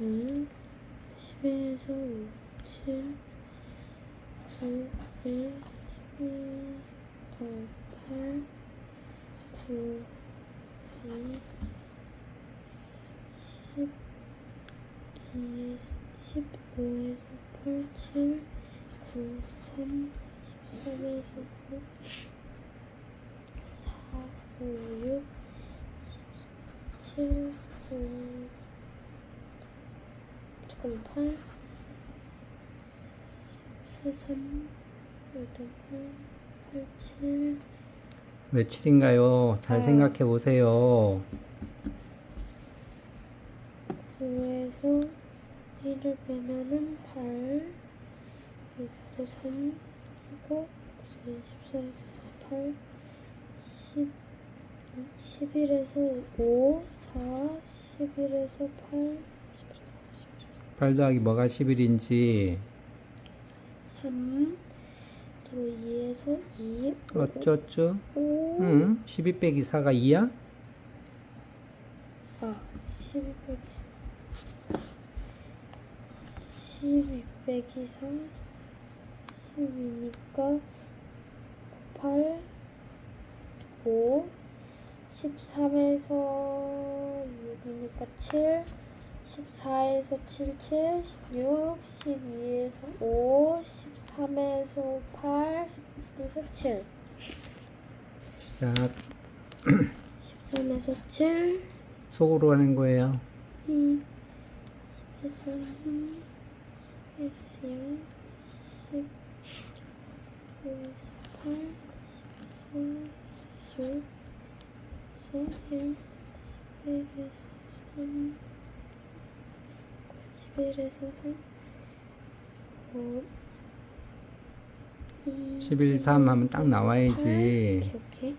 음, 10에서 5, 7, 9, 1, 11, 어, 8, 9, 2, 10, 2, 15에서 8, 7, 9, 3, 13에서 9, 4, 5, 6, 7, 9, 잠깐만 8 4, 3 8 8 7 며칠인가요? 잘 아. 생각해 보세요. 9에서 1을 빼면은 8 여기서도 3 하고 그래서 14에서 8 10 11에서 5 4 11에서 8 8 더하기 뭐가 10일인지 3 그리고 2에서 2 어쩌죠? 5 응? 12 빼기 4가 2야? 아, 12 빼기 12 빼기 4 10이니까 8 5 13에서 6이니까 7 14에서 7 7 16 12에서 5 13에서 8 10에서 7 시작. 13에서 7 속으로 하는 거예요. 2 10에서 2 11에서 0 10 5에서 8 10에서 6 11 11에서 3 11에서 3 5 2 11, 3 하면 딱 나와야지. 오케이 오케이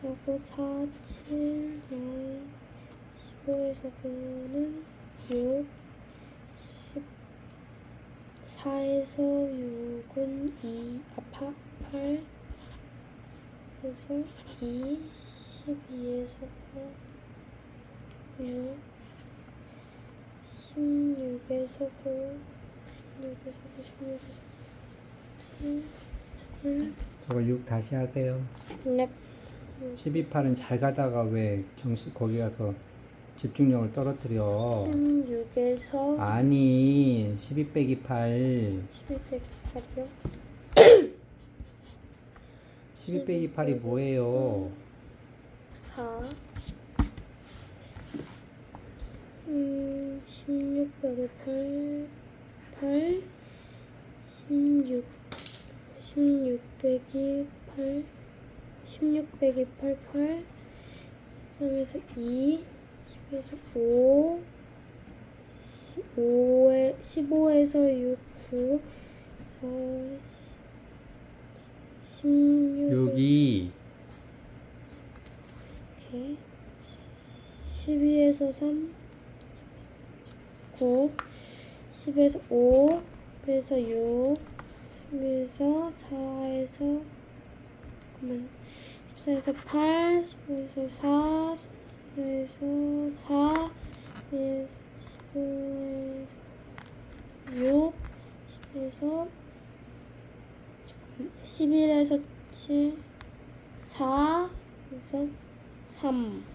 그리고 4, 7, 0 15에서 9는 6 10 4에서 6은 2 아파 8 그래서 2 12에서 9 6 16에서 9 16에서 9 16에서 7 1 저거 6 다시 하세요. 랩 12, 8은 잘 가다가 왜 정신 거기 가서 집중력을 떨어뜨려. 16에서 아니, 12 빼기 8. 12 빼기 8이요? 12 빼기 8이 뭐예요? 4 16 빼기 8 8 16 16 빼기 8 16 빼기 8 8 13에서 2 10에서 5 5에, 15에서 6 9 16 6 2 12에서 3 9 10에서 5 10에서 6 10에서 4에서 잠깐만 14에서 8 15에서 4 10에서 4 10에서 15에서 6 10에서 11에서 7 4에서 3